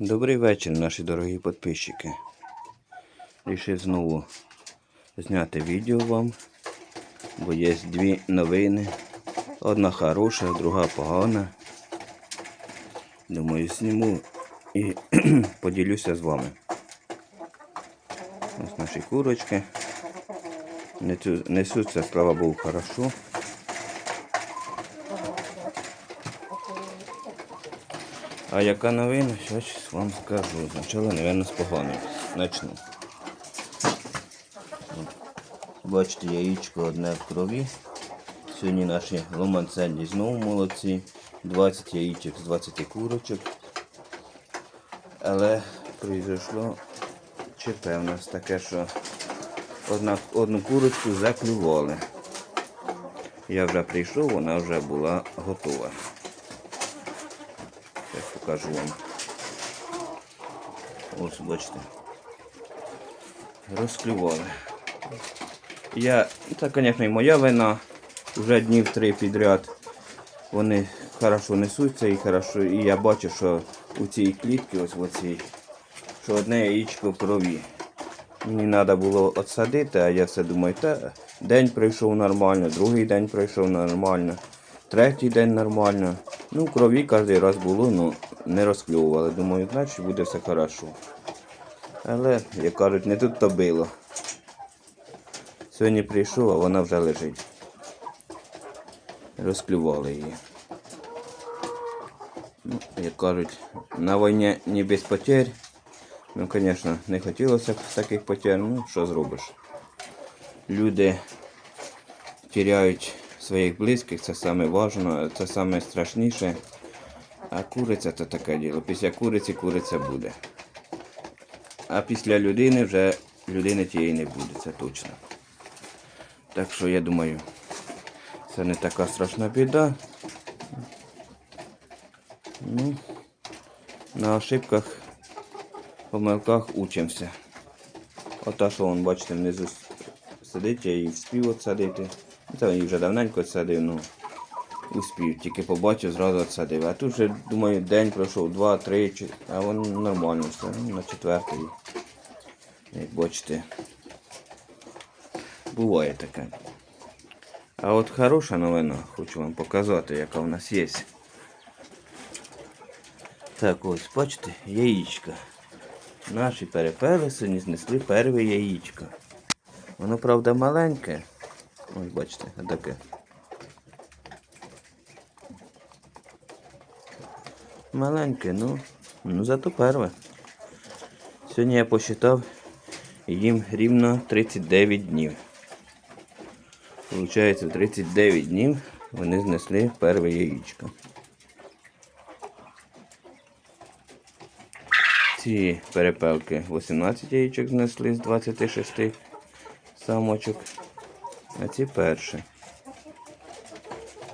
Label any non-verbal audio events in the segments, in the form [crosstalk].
Добрий вечір, наші дорогі підписчики. Рішив знову зняти відео вам, бо є дві новини. Одна хороша, друга погана. Думаю, зніму і [clears throat] поділюся з вами. Ось наші курочки. Несуться, слава Богу, хорошо. А яка новина, зараз вам скажу. Спочатку, мабуть, з поганої. Начну. Бачите, яєчко одне в крові. Сьогодні наші ломанцельні знову молодці. 20 яєчок з 20 курочок. Але прийшло ЧП у нас таке, що одна, одну курочку заклювали. Я вже прийшов, вона вже була готова. Покажу вам. Ось, бачите. Розклювали. Я, це, звісно, і моя вина. Вже днів три підряд вони хорошо несуться і хорошо. І я бачу, що у цій клітці, ось в оцій, що одне яєчко в крові. Мені треба було отсадити, а я все думаю, та день пройшов нормально, другий день пройшов нормально, третій день нормально. Ну, крові кожен раз було, ну не розкльовували. Думаю, значить буде все хорошо. Але, як кажуть, не тут то било. Сьогодні прийшов, а вона вже лежить. Розклювали її. Ну, як кажуть, на війні не без потерь. Ну, звісно, не хотілося б таких потерь, ну що зробиш. Люди теряють своїх близьких, це саме важливо, це саме страшніше. А куриця це таке діло. Після куриці куриця буде. А після людини вже людини тієї не буде, це точно. Так що я думаю, це не така страшна біда. Ну, на ошибках, помилках учимося. Ота, що вон, бачите, внизу сидить, я її вспів отсадити. Це її вже давненько отсадив, ну успів, тільки побачив, зразу отсадив. А тут вже, думаю, день пройшов, два, три, чи- а воно нормально все. Ну, на четвертий. Як бачите. Буває таке. А от хороша новина, хочу вам показати, яка в нас є. Так ось, бачите, яєчка. Наші перепели знесли перше яєчко. Воно, правда, маленьке. Ось бачите, таке. Маленьке, ну, ну зато перше. Сьогодні я посчитав їм рівно 39 днів. Получається, 39 днів вони знесли перше яєчко. Ці перепелки 18 яєчок знесли з 26 самочок. А ці перші.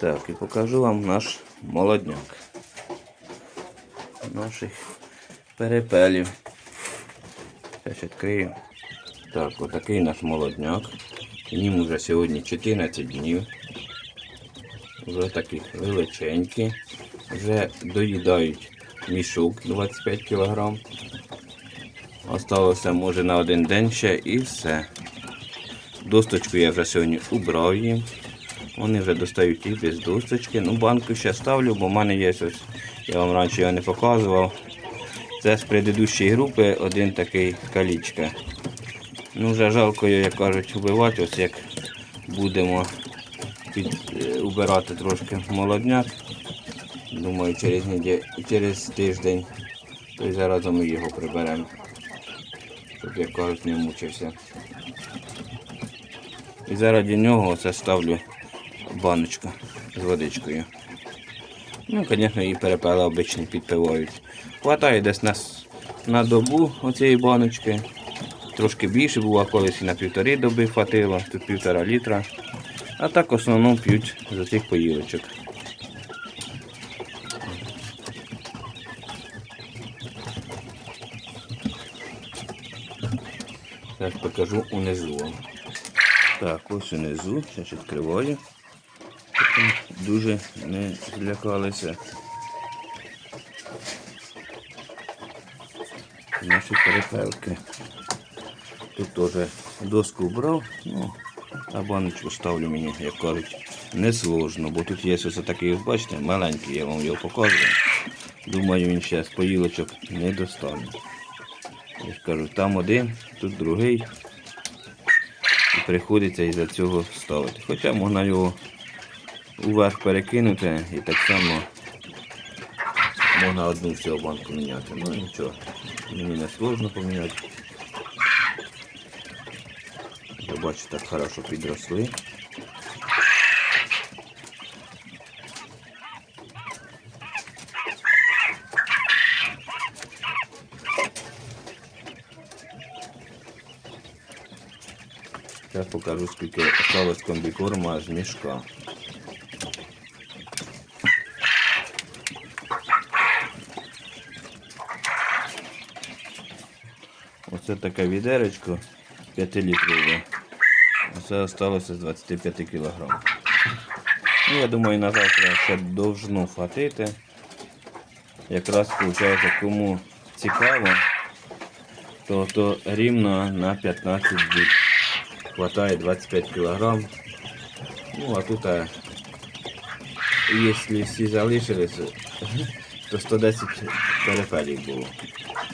Так, і покажу вам наш молодняк. Наших перепелів. Зараз відкрию. Так, отакий наш молодняк. Їм вже сьогодні 14 днів. Вже такі величенькі. Вже доїдають мішок 25 кг. Осталося може на один день ще і все. Досточку я вже сьогодні убрав їм. Вони вже достають і без досточки. Ну, банку ще ставлю, бо в мене є ось, я вам раніше його не показував. Це з предыдущої групи один такий калічка. Ну, вже жалко, його, як кажуть, вбивати, ось як будемо під, е, убирати трошки молодняк. Думаю, через, неділю, через тиждень, то й заразом ми його приберемо. Щоб, як кажуть, не мучився. І заради нього оце ставлю баночку з водичкою. Ну, звісно, і перепела обично підпивають. Хватає десь на, на добу оцієї баночки. Трошки більше було, колись і на півтори доби хватило, тут півтора літра. А так в основному п'ють з цих поїлочок. Зараз покажу унизу. Так, ось унизу, зараз відкриваю. Дуже не злякалися. наші перепелки. Тут теж доску брав, ну, а баночку ставлю мені, як кажуть, не сложно, бо тут є ось такий, бачите, маленький, я вам його показую. Думаю, він ще з поїлочок не достане. Я ж кажу, там один, тут другий. І приходиться із-за цього ставити. Хоча можна його уверх перекинути і так само можна одну всього банку міняти. Ну нічого, мені не сложно поміняти. Ви бачите, так хорошо підросли. Зараз покажу, скільки осталось комбікорма з мішка. Оце таке відеречко 5 літрове. Оце осталося з 25 кг. Ну, я думаю, на завтра ще должно хватити. Якраз виходить, кому цікаво, то, то рівно на 15 діб. Хватає 25 кг. Ну, а тут, а, якщо всі залишилися, [laughs] то 110 перепелів було.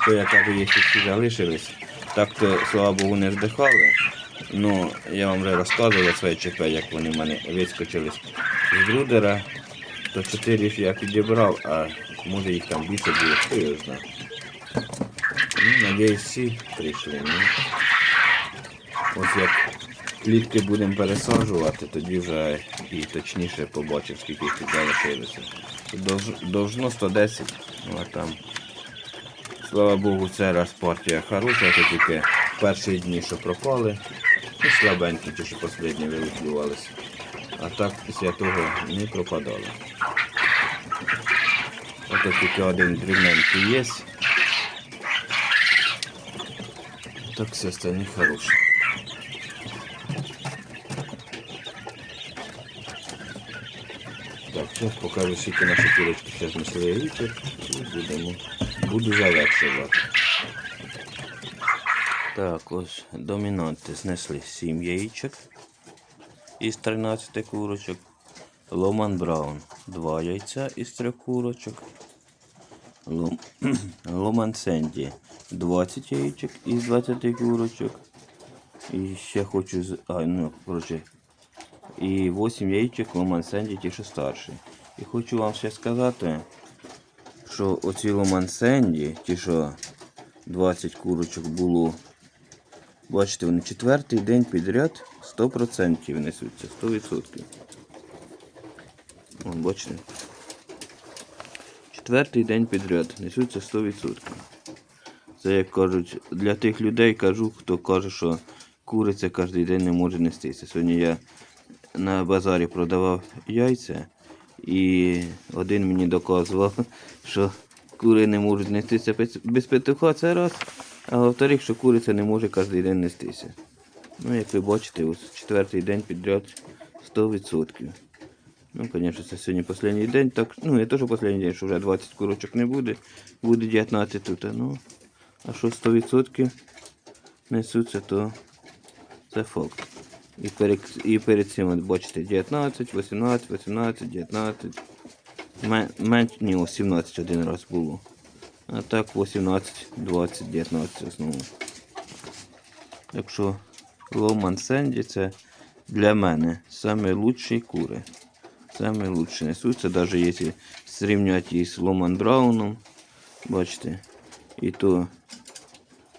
То я кажу, якщо всі залишились, так то, слава Богу, не здихали. Ну, я вам вже розказував своє ЧП, як вони в мене вискочили з брудера, то 4 ж я підібрав, а може їх там більше було, хто його знає. Ну, надіюсь, всі прийшли. Ну. Ось як клітки будемо пересаджувати, тоді вже і точніше побачив, скільки тут залишилося. Довжно 110, ну а там. Слава Богу, це раз партія хороша, то тільки перші дні, що пропали, і слабенькі, ті, що останні виліплювалися. А так після того не пропадали. Ото тільки один дрібненький є. Так все остальне хороше. Зараз покажу, скільки наші курочки зараз несли і будемо, буду завершувати. Так, ось домінанти знесли 7 яєчок із 13 курочок. Ломан Браун 2 яйця із 3 курочок. Лом... [clears throat] Ломан Сенді 20 яєчок із 20 курочок. І ще хочу. А, ну, коротше, і 8 яєчок Ломан Сенді, що старший. І хочу вам ще сказати, що оці Ломан Сенді, ті, що 20 курочок було, бачите, вони четвертий день підряд 100% несуться, 100%. О, бачите. Четвертий день підряд несуться 100%. Це як кажуть, для тих людей кажу, хто каже, що куриця кожен день не може нестися. Сьогодні я на базарі продавав яйця, і один мені доказував, що кури не можуть нестися без- петуха, це раз, а во-вторых, що куриця не може кожен день нестися. Ну, як ви бачите, ось четвертий день підряд 100%. Ну, звісно, це сьогодні останній день. Так, ну, не то, що останній день, що вже 20 курочок не буде, буде 19 тут. Ну, а що 100% несуться, то це факт. І перед, і перед цим, от, бачите, 19, 18, 18, 19. Менш, ні, ось 17 один раз було. А так 18, 20, 19 в. Так що Ломан Сенді це для мене лучші кури. Саме лучше несуться, навіть якщо зрівняти із Ломан Брауном. Бачите, і то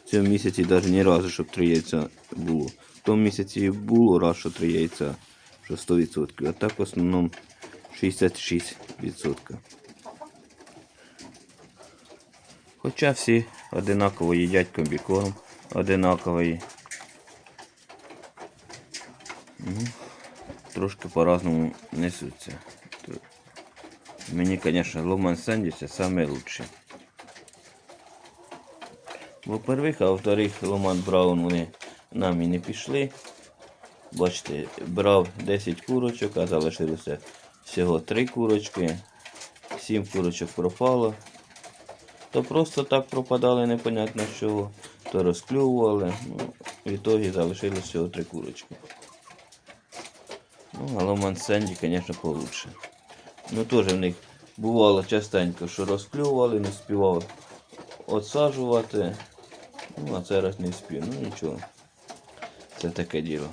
в цьому місяці навіть ні разу, щоб три яйця було. В тому місяці було раз, що три яйця, що 100%, а так в основному 66%. Хоча всі одинаково їдять комбікорм, одинаковий. Ну, Трошки по-разному несуться. Мені, звісно, Ломан Сенді це найкраще. Во-первых, а во-вторых, Ломан Браун вони нам і не пішли. Бачите, брав 10 курочок, а залишилося всього 3 курочки. 7 курочок пропало. то просто так пропадали непонятно що, то розклювували. Ну, в ітогі залишилось всього три курочки. Ну, але Мансенді, звісно, получше. Ну, теж в них бувало частенько, що розклювали, не співав отсаджувати. Ну, а цей раз не спів. Ну нічого. Це таке діло.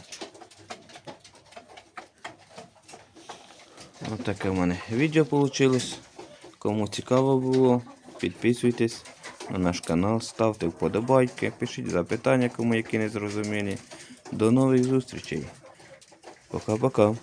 Ось таке в мене відео вийшло. Кому цікаво було, підписуйтесь на наш канал, ставте вподобайки, пишіть запитання, кому які не зрозумілі. До нових зустрічей. Пока-пока.